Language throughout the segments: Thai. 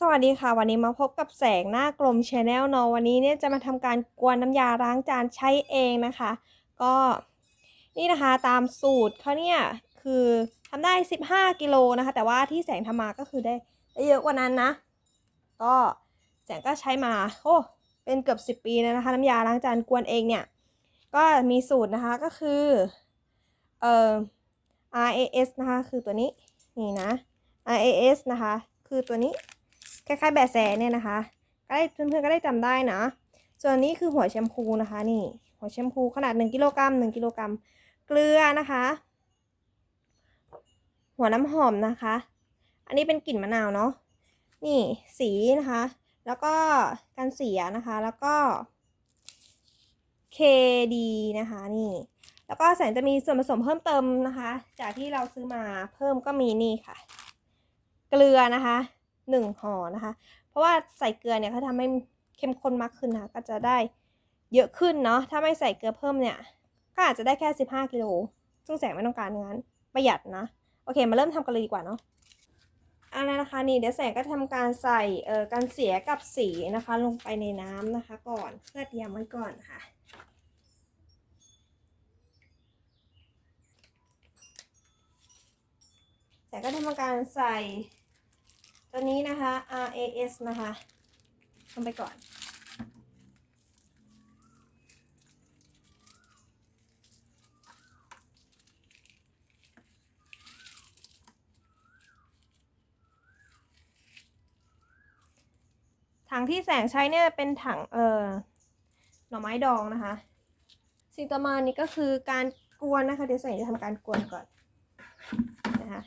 สวัสดีค่ะ วันนี้มาพบกับแสงหน้ากลมชาแนลเนาะวันนี้เนี่ยจะมาทำการกวนน้ำยาล้างจานใช้เองนะคะ ก็นี่นะคะตามสูตรเขาเนี่ยคือทำได้ 15 กิโลนะคะ แต่ว่าที่แสงทำมาก็คือได้เยอะกว่านั้นนะ ก็แสงก็ใช้มาโอ้เป็นเกือบ 10 ปีแล้วนะคะ น้ำยาล้างจานกวนเองเนี่ย ก็มีสูตรนะคะก็คือเอ่อ RAS นะคะคือตัวนี้นี่นะ RAS นะคะ คือตัวนี้ คล้ายๆแบะแสเนี่ยนะคะก็ได้เพื่อนๆก็ได้จำได้นะ ส่วนนี้คือหัวแชมพูนะคะนี่ หัวแชมพูขนาด 1กิโลกรัม1กิโลกรัมเกลือนะคะ หัวน้ำหอมนะคะ อันนี้เป็นกลิ่นมะนาวเนาะนี่สีนะคะ แล้วก็กันเสียนะคะแล้วก็ KD นะคะนี่ แล้วก็แสงจะมีส่วนผสมเพิ่มเติมนะคะ จากที่เราซื้อมาเพิ่มก็มีนี่ค่ะ เกลือนะคะ หนึ่งห่อนะคะ เพราะว่าใส่เกลือเนี่ยเขาทำให้เข้มข้นมากขึ้นนะคะก็จะได้เยอะขึ้นเนาะถ้าไม่ใส่เกลือเพิ่มเนี่ยก็อาจจะได้แค่ 15กิโลซึ่งแสงไม่ต้องการงั้นประหยัดนะโอเค มาเริ่มทำกันเลยดีกว่าเนาะเอาละนะคะนี่เดี๋ยวแสงก็ทำการใส่เอ่อการเสียกับสีนะคะ ลงไปในน้ำนะคะ ก่อนเพื่อเตรียมไว้ก่อนค่ะแต่ก็ทำการใส่ ตัวนี้นะคะ RAS นะคะลงไปก่อน ถังที่แสงใช้เนี่ยเป็นถัง เอ่อ หน่อไม้ดองนะคะ สิ่งต่อมานี้ก็คือการกวนนะคะ เดี๋ยวแสงจะทำการกวนก่อนนะคะ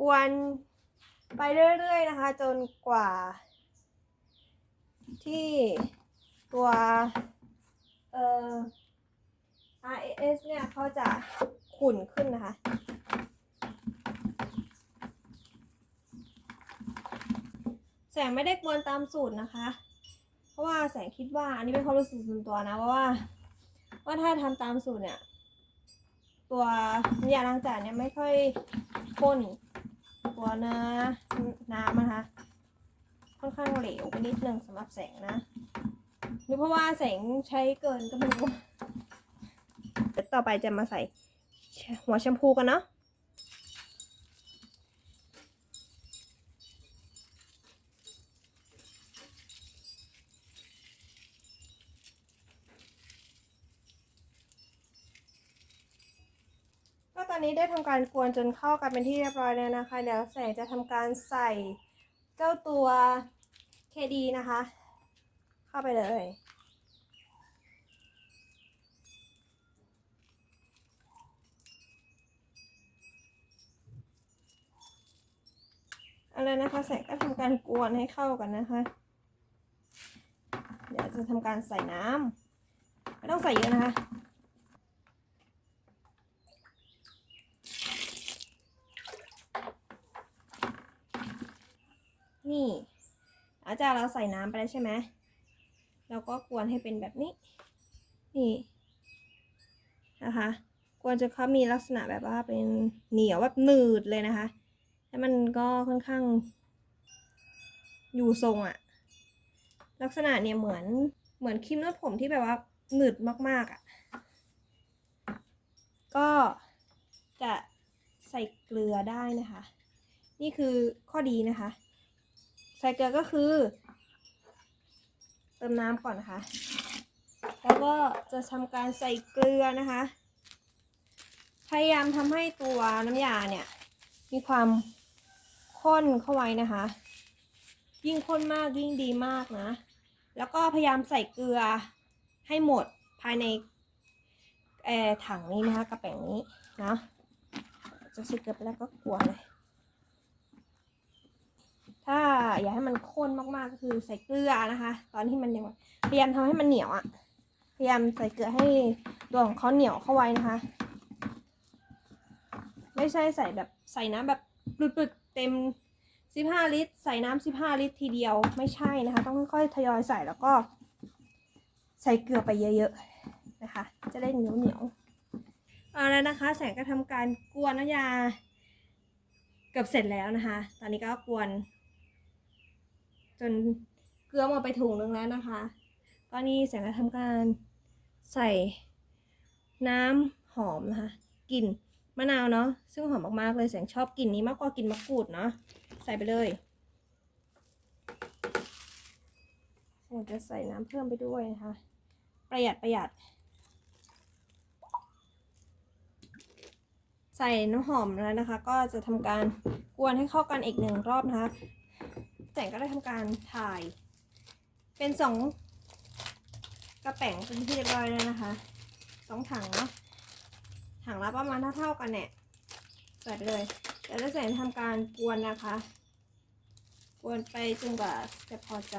กวนไปเรื่อย ๆ นะคะ จนกว่า ที่ตัวเอ่อ RAS เนี่ยเขาจะขุ่นขึ้นนะคะ แสงไม่ได้กวนตามสูตรนะคะ เพราะว่าแสงคิดว่าอันนี้เป็นความรู้สึกส่วนตัวนะเพราะว่า ว่าถ้าทำตามสูตรเนี่ย ตัวน้ำยาล้างจานเนี่ยไม่ค่อยข้น ตัวเนื้อน้ำนะคะ ค่อนข้างเหลวไปนิดนึงสำหรับแสงนะหรือเพราะว่าแสงใช้เกินก็ไม่รู้เดี๋ยวต่อไปจะมาใส่หัวแชมพูกันเนาะ อนนี้ได้ทำการกวนจนเข้ากันเป็นที่เรียบร้อยแล้วนะคะ เดี๋ยวแสงจะทำการใส่เจ้าตัว KD นะคะ เข้าไปเลยอาเลยนะคะแสงก็ทำการกวนให้เข้ากันนะคะ เดี๋ยวจะทำการใส่น้ำไม่ต้องใส่เยอะนะคะ นี่หลังจากเราใส่น้ำไปแล้วใช่ไหมเราก็กวนให้เป็นแบบนี้ นี่นะคะกวนจนเขามีลักษณะแบบว่าเป็นเหนียวแบบหนืดเลยนะคะ แล้วมันก็ค่อนข้าง อยู่ทรงอะลักษณะเนี่ยเหมือนเหมือนครีมนวดผมที่แบบว่าหนืดมากๆอะก็จะใส่เกลือได้นะคะ นี่คือข้อดีนะคะ ใส่เกลือก็คือ เติมน้ำก่อนนะคะ แล้วก็จะทำการใส่เกลือนะคะ พยายามทำให้ตัวน้ำยาเนี่ย มีความข้นเข้าไว้นะคะ ยิ่งข้นมากยิ่งดีมากนะ แล้วก็พยายามใส่เกลือให้หมดภายในแอร์ถังนี้นะคะกระแป๋งนี้นะจะใส่เกลือไปแล้วก็กวนเลย ถ้าอยากให้มันข้นมากๆก็คือใส่เกลือนะคะ ตอนที่มันยังพยายามทำให้มันเหนียวอะ่ะ พยายามใส่เกลือให้ตัวของเขาเหนียวเข้าไว้นะคะ ไม่ใช่ใส่แบบใส่น้ำแบบปลุดๆเต็ม 15 ลิตร ใส่น้ำ15 ลิตรทีเดียวไม่ใช่นะคะ ต้องค่อยๆทยอยใส่แล้วก็ ใส่เกลือไปเยอะๆนะคะ จะได้เหนียวเหนียวเอาแล้วนะคะ แสงก็ทำการกวนน้ำยาเกือบเสร็จแล้วนะคะ ตอนนี้ก็กวน จนเกลือมาไปถุงนึงแล้วนะคะก็นี่แสงจะทำการใส่น้ำหอมนะคะกลิ่นมะนาวเนาะซึ่งหอมมากๆเลยแสงชอบกลิ่นนี้มากกว่ากลิ่นมะกรูดเนาะใส่ไปเลยแสงจะใส่น้ำเพิ่มไปด้วยนะคะ ประหยัดประหยัด ใส่น้ำหอมแล้วนะคะ ก็จะทำการกวนให้เข้ากันอีกหนึ่งรอบนะคะ แสงก็ได้ทำการถ่าย เป็นสองกระแป๋งเป็นที่เรียบร้อยแล้วนะคะสองถังเนาะถังละประมาณเท่าๆกันเนี่ยใส่ไปเลยแล้วจะแสงทำการกวนนะคะ กวนไปจนกว่าจะพอใจ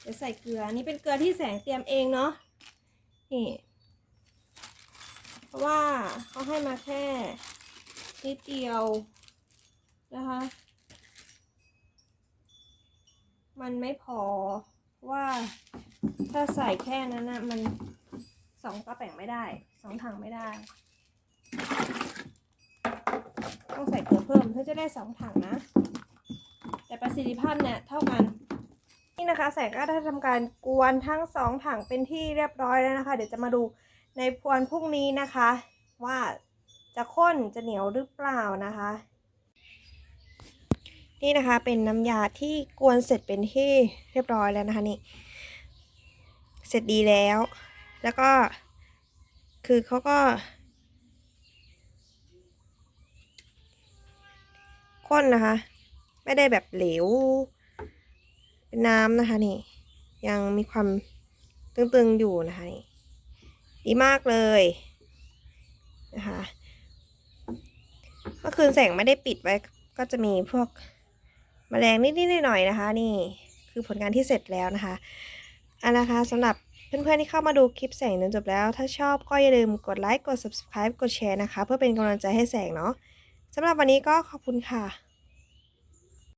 เดี๋ยวใส่เกลือนี่เป็นเกลือที่แสงเตรียมเองเนาะนี่เพราะว่าเขาให้มาแค่นิดเดียวนะคะ มันไม่พอว่าถ้าใส่แค่นั้นนะมันสองกระแป๋งไม่ได้สองถังไม่ได้ ต้องใส่เกลือเพิ่มเพื่อจะได้สองถังนะ แต่ประสิทธิภาพเนี่ยเท่ากัน นี่นะคะแสงก็ได้ทำการกวนทั้งสองถังเป็นที่เรียบร้อยแล้วนะคะ เดี๋ยวจะมาดูในพวนพรุ่งนี้นะคะ ว่าจะข้นจะเหนียวหรือเปล่านะคะ นี่นะคะเป็นน้ำยาที่กวนเสร็จเป็นที่เรียบร้อยแล้วนะคะนี่ เสร็จดีแล้ว แล้วก็คือเขาก็ข้นนะคะ ไม่ได้แบบเหลว เป็นน้ำนะคะนี่ ยังมีความตึงๆอยู่นะคะนี่ดีมากเลยนะคะเมื่อคืนแสงไม่ได้ปิดไว้ก็จะมีพวก มแมลงนิดๆหน่อยๆนะคะ นี่คือผลงานที่เสร็จแล้วนะคะอันนะคะสำหรับเพื่อนๆที่เข้ามาดูคลิปแสงจนจบแล้ว ถ้าชอบก็อย่าลืมกดไลค์กด subscribe กดแชร์นะคะ เพื่อเป็นกำลังใจให้แสงเนาะสำหรับวันนี้ก็ขอบคุณค่ะ